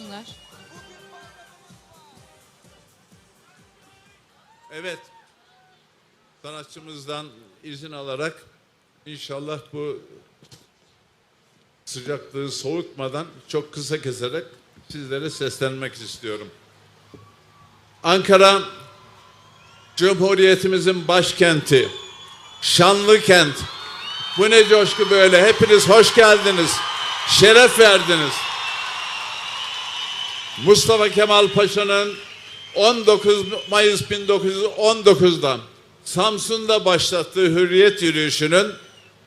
buyursunlar. Evet. Sanatçımızdan izin alarak inşallah bu sıcaklığı soğutmadan çok kısa keserek sizlere seslenmek istiyorum. Ankara Cumhuriyetimizin başkenti, şanlı kent. Bu ne coşku böyle. Hepiniz hoş geldiniz. Şeref verdiniz. Mustafa Kemal Paşa'nın 19 Mayıs 1919'da Samsun'da başlattığı hürriyet yürüyüşünün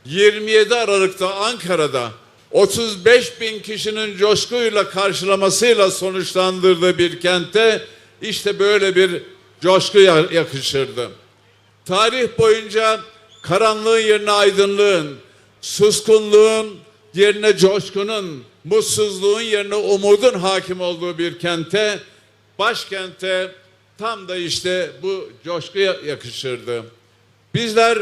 27 Aralık'ta Ankara'da 35 bin kişinin coşkuyla karşılamasıyla sonuçlandırdığı bir kente işte böyle bir coşku ya- yakışırdı. Tarih boyunca karanlığın yerine aydınlığın, suskunluğun yerine coşkunun, mutsuzluğun yerine umudun hakim olduğu bir kente, başkente tam da işte bu coşku ya- yakışırdı. Bizler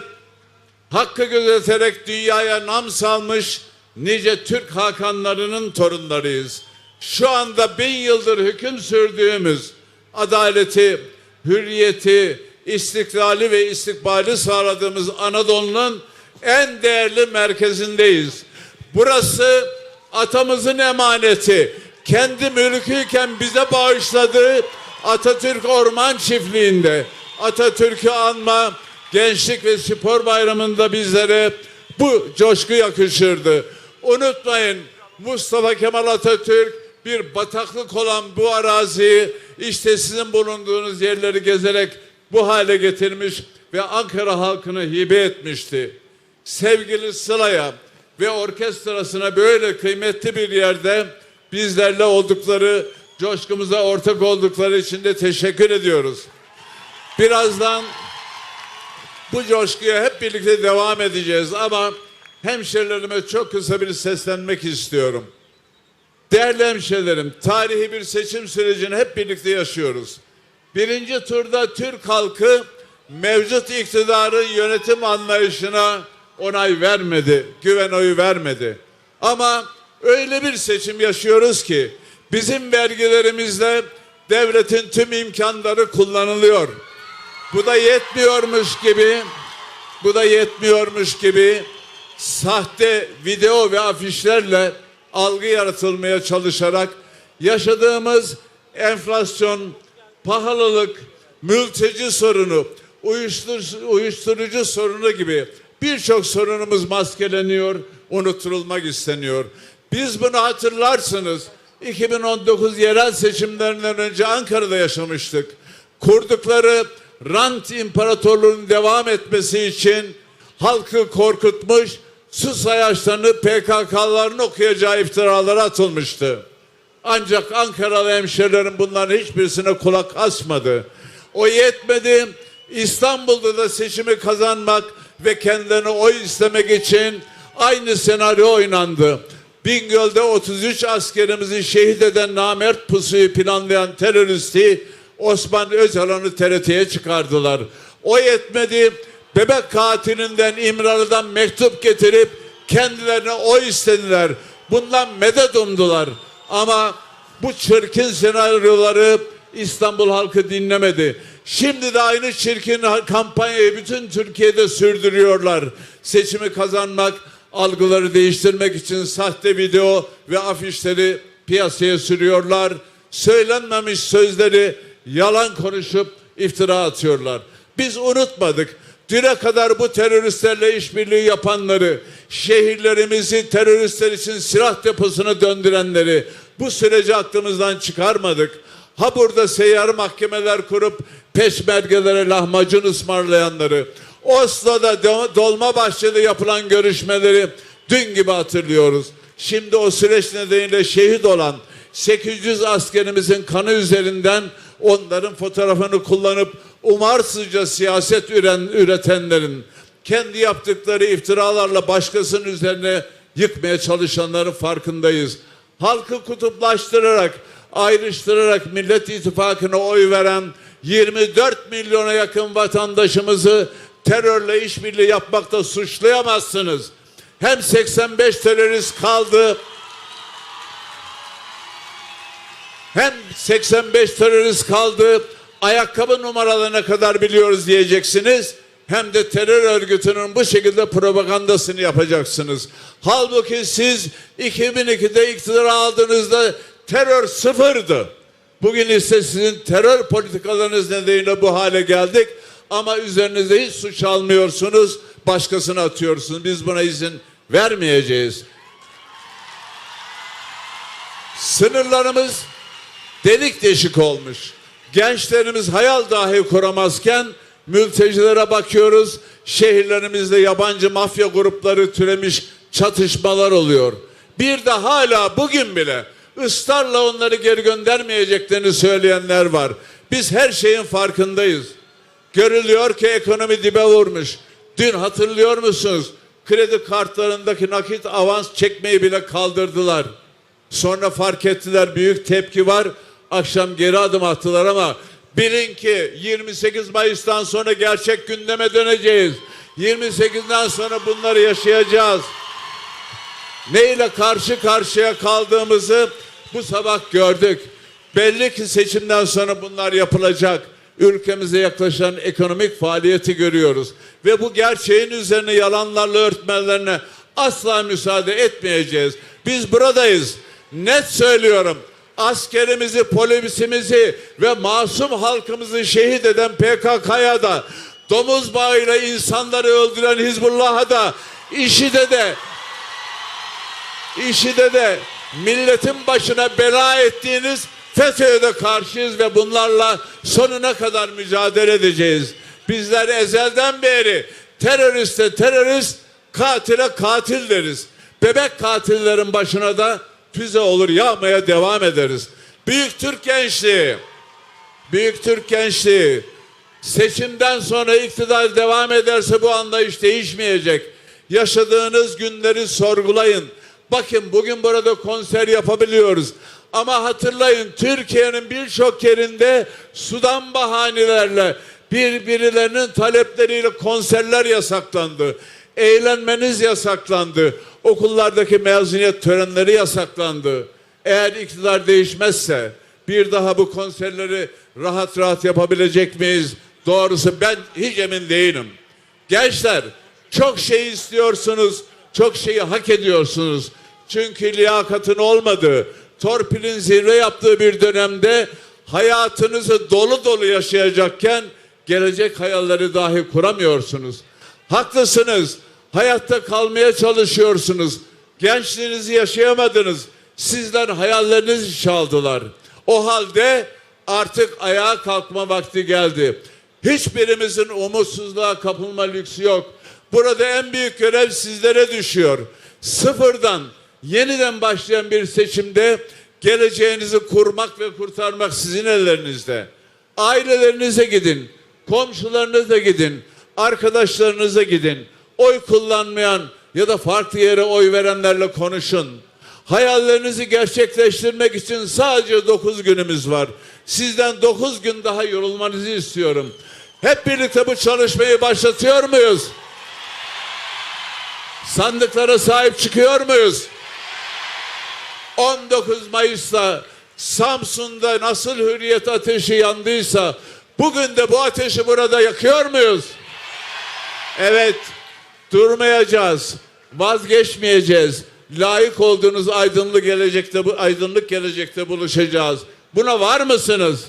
hakkı gözeterek dünyaya nam salmış nice Türk hakanlarının torunlarıyız. Şu anda bin yıldır hüküm sürdüğümüz adaleti, hürriyeti, istiklali ve istikbali sağladığımız Anadolu'nun en değerli merkezindeyiz. Burası atamızın emaneti. Kendi mülküyken bize bağışladığı Atatürk Orman Çiftliği'nde Atatürk'ü anma Gençlik ve Spor Bayramı'nda bizlere bu coşku yakışırdı. Unutmayın Mustafa Kemal Atatürk bir bataklık olan bu araziyi işte sizin bulunduğunuz yerleri gezerek bu hale getirmiş ve Ankara halkına hibe etmişti. Sevgili Sıla'ya ve orkestrasına böyle kıymetli bir yerde bizlerle oldukları, coşkumuza ortak oldukları için de teşekkür ediyoruz. Birazdan bu coşkuya hep birlikte devam edeceğiz ama hemşerilerime çok kısa bir seslenmek istiyorum. Değerli hemşerilerim, tarihi bir seçim sürecini hep birlikte yaşıyoruz. Birinci turda Türk halkı mevcut iktidarın yönetim anlayışına onay vermedi, güven oyu vermedi. Ama öyle bir seçim yaşıyoruz ki bizim vergilerimizle devletin tüm imkanları kullanılıyor. Bu da yetmiyormuş gibi, bu da yetmiyormuş gibi sahte video ve afişlerle algı yaratılmaya çalışarak yaşadığımız enflasyon, pahalılık, mülteci sorunu, uyuşturucu, uyuşturucu sorunu gibi birçok sorunumuz maskeleniyor, unutulmak isteniyor. Biz bunu hatırlarsınız. 2019 yerel seçimlerinden önce Ankara'da yaşamıştık. Kurdukları rant imparatorluğunun devam etmesi için halkı korkutmuş, su sayaçlarını PKK'ların okuyacağı iftiralara atılmıştı. Ancak Ankaralı hemşerilerim bunların hiçbirisine kulak asmadı. O yetmedi. İstanbul'da da seçimi kazanmak ve kendilerine oy istemek için aynı senaryo oynandı. Bingöl'de 33 askerimizi şehit eden namert pusuyu planlayan teröristi Osman Öcalan'ı TRT'ye çıkardılar. O yetmedi. Bebek katilinden İmralı'dan mektup getirip kendilerine oy istediler. Bundan medet umdular. Ama bu çirkin senaryoları İstanbul halkı dinlemedi. Şimdi de aynı çirkin kampanyayı bütün Türkiye'de sürdürüyorlar. Seçimi kazanmak, algıları değiştirmek için sahte video ve afişleri piyasaya sürüyorlar. Söylenmemiş sözleri yalan konuşup iftira atıyorlar. Biz unutmadık. Düne kadar bu teröristlerle işbirliği yapanları, şehirlerimizi teröristler için silah deposuna döndürenleri bu süreci aklımızdan çıkarmadık. Ha burada seyyar mahkemeler kurup peşmergelere lahmacun ısmarlayanları, Oslo'da Do- Dolmabahçe'de yapılan görüşmeleri dün gibi hatırlıyoruz. Şimdi o süreç nedeniyle şehit olan 800 askerimizin kanı üzerinden onların fotoğrafını kullanıp umarsızca siyaset üren, üretenlerin kendi yaptıkları iftiralarla başkasının üzerine yıkmaya çalışanların farkındayız. Halkı kutuplaştırarak, ayrıştırarak Millet İttifakı'na oy veren 24 milyona yakın vatandaşımızı terörle işbirliği yapmakta suçlayamazsınız. Hem 85 terörist kaldı Hem 85 terörist kaldı, ayakkabı numaralarına kadar biliyoruz diyeceksiniz. Hem de terör örgütünün bu şekilde propagandasını yapacaksınız. Halbuki siz 2002'de iktidara aldığınızda terör sıfırdı. Bugün ise sizin terör politikalarınız nedeniyle bu hale geldik. Ama üzerinize hiç suç almıyorsunuz, başkasına atıyorsunuz. Biz buna izin vermeyeceğiz. Sınırlarımız delik deşik olmuş. Gençlerimiz hayal dahi kuramazken mültecilere bakıyoruz. Şehirlerimizde yabancı mafya grupları türemiş çatışmalar oluyor. Bir de hala bugün bile ısrarla onları geri göndermeyeceklerini söyleyenler var. Biz her şeyin farkındayız. Görülüyor ki ekonomi dibe vurmuş. Dün hatırlıyor musunuz? Kredi kartlarındaki nakit avans çekmeyi bile kaldırdılar. Sonra fark ettiler büyük tepki var. Akşam geri adım attılar ama bilin ki 28 Mayıs'tan sonra gerçek gündeme döneceğiz. 28'den sonra bunları yaşayacağız. Neyle karşı karşıya kaldığımızı bu sabah gördük. Belli ki seçimden sonra bunlar yapılacak. Ülkemize yaklaşan ekonomik faaliyeti görüyoruz. Ve bu gerçeğin üzerine yalanlarla örtmelerine asla müsaade etmeyeceğiz. Biz buradayız. Net söylüyorum. Askerimizi, polisimizi ve masum halkımızı şehit eden PKK'ya da domuz bağıyla insanları öldüren Hizbullah'a da işide de İşide de milletin başına bela ettiğiniz FETÖ'ye de karşıyız ve bunlarla sonuna kadar mücadele edeceğiz. Bizler ezelden beri teröriste terörist, katile katil deriz. Bebek katillerin başına da füze olur yağmaya devam ederiz. Büyük Türk gençliği, Büyük Türk gençliği seçimden sonra iktidar devam ederse bu anlayış değişmeyecek. Yaşadığınız günleri sorgulayın. Bakın bugün burada konser yapabiliyoruz. Ama hatırlayın Türkiye'nin birçok yerinde sudan bahanelerle birbirlerinin talepleriyle konserler yasaklandı. Eğlenmeniz yasaklandı. Okullardaki mezuniyet törenleri yasaklandı. Eğer iktidar değişmezse bir daha bu konserleri rahat rahat yapabilecek miyiz? Doğrusu ben hiç emin değilim. Gençler çok şey istiyorsunuz, çok şeyi hak ediyorsunuz. Çünkü liyakatın olmadığı, torpilin zirve yaptığı bir dönemde hayatınızı dolu dolu yaşayacakken gelecek hayalleri dahi kuramıyorsunuz. Haklısınız. Hayatta kalmaya çalışıyorsunuz. Gençliğinizi yaşayamadınız. Sizden hayallerinizi çaldılar. O halde artık ayağa kalkma vakti geldi. Hiçbirimizin umutsuzluğa kapılma lüksü yok. Burada en büyük görev sizlere düşüyor. Sıfırdan yeniden başlayan bir seçimde geleceğinizi kurmak ve kurtarmak sizin ellerinizde. Ailelerinize gidin, komşularınıza gidin, arkadaşlarınıza gidin. Oy kullanmayan ya da farklı yere oy verenlerle konuşun. Hayallerinizi gerçekleştirmek için sadece 9 günümüz var. Sizden 9 gün daha yorulmanızı istiyorum. Hep birlikte bu çalışmayı başlatıyor muyuz? Sandıklara sahip çıkıyor muyuz? 19 Mayıs'ta Samsun'da nasıl hürriyet ateşi yandıysa bugün de bu ateşi burada yakıyor muyuz? Evet, durmayacağız, vazgeçmeyeceğiz. Layık olduğunuz aydınlık gelecekte bu aydınlık gelecekte buluşacağız. Buna var mısınız?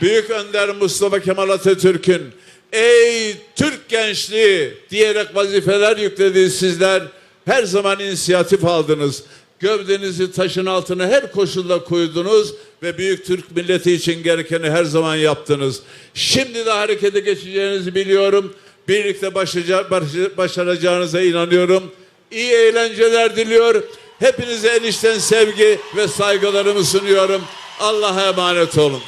Büyük Önder Mustafa Kemal Atatürk'ün ey Türk gençliği diyerek vazifeler yüklediği sizler her zaman inisiyatif aldınız. Gövdenizi taşın altına her koşulda koydunuz ve büyük Türk milleti için gerekeni her zaman yaptınız. Şimdi de harekete geçeceğinizi biliyorum. Birlikte başaca- baş- başaracağınıza inanıyorum. İyi eğlenceler diliyor. Hepinize en içten sevgi ve saygılarımı sunuyorum. Allah'a emanet olun.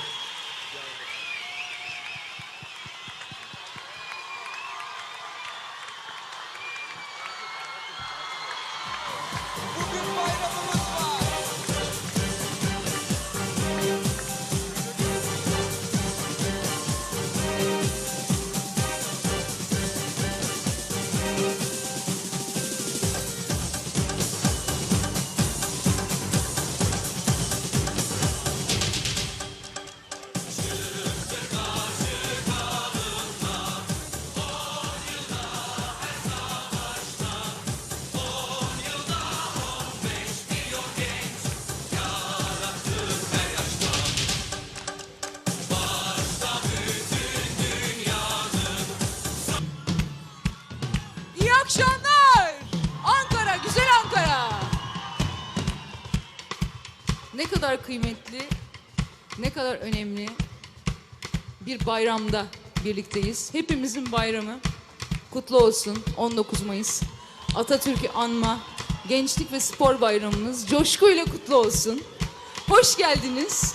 Kadar kıymetli, ne kadar önemli bir bayramda birlikteyiz. Hepimizin bayramı kutlu olsun 19 Mayıs. Atatürk'ü anma, gençlik ve spor bayramımız coşkuyla kutlu olsun. Hoş geldiniz.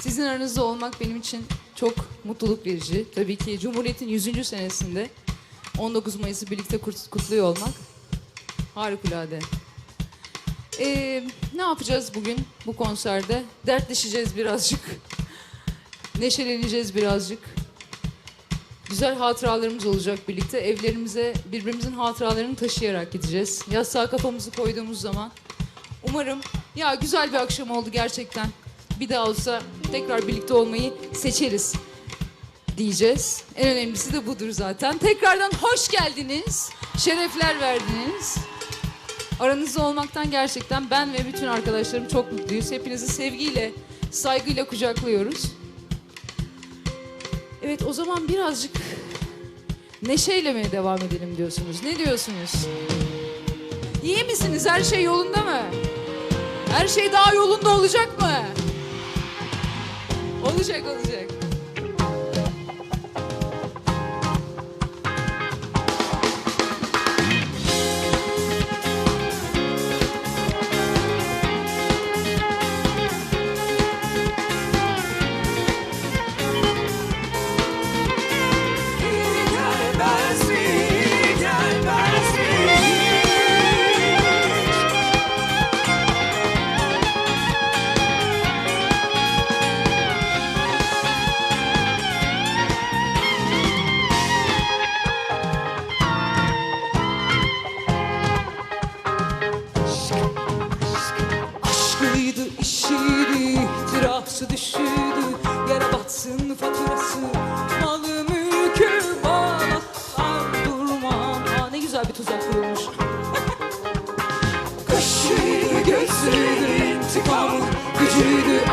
Sizin aranızda olmak benim için çok mutluluk verici. Tabii ki Cumhuriyet'in 100. senesinde 19 Mayıs'ı birlikte kut- kutluyor olmak harikulade. Ee, ne yapacağız bugün bu konserde? Dertleşeceğiz birazcık. Neşeleneceğiz birazcık. Güzel hatıralarımız olacak birlikte. Evlerimize birbirimizin hatıralarını taşıyarak gideceğiz. Yastığa kafamızı koyduğumuz zaman umarım ya güzel bir akşam oldu gerçekten. Bir daha olsa tekrar birlikte olmayı seçeriz diyeceğiz. En önemlisi de budur zaten. Tekrardan hoş geldiniz. Şerefler verdiniz. Aranızda olmaktan gerçekten ben ve bütün arkadaşlarım çok mutluyuz. Hepinizi sevgiyle, saygıyla kucaklıyoruz. Evet o zaman birazcık neşeyle mi devam edelim diyorsunuz? Ne diyorsunuz? İyi misiniz? Her şey yolunda mı? Her şey daha yolunda olacak mı? Olacak olacak.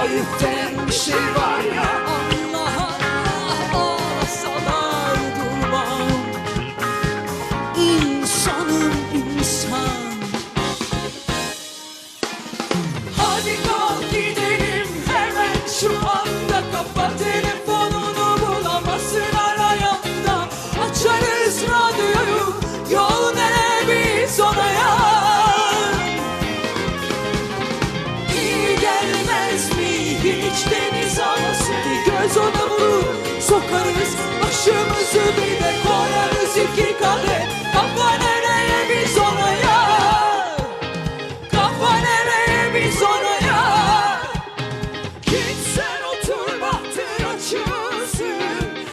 Kaşıydı, gözüydü, intikamı Gücüydü, ayıp denen bir şey var ya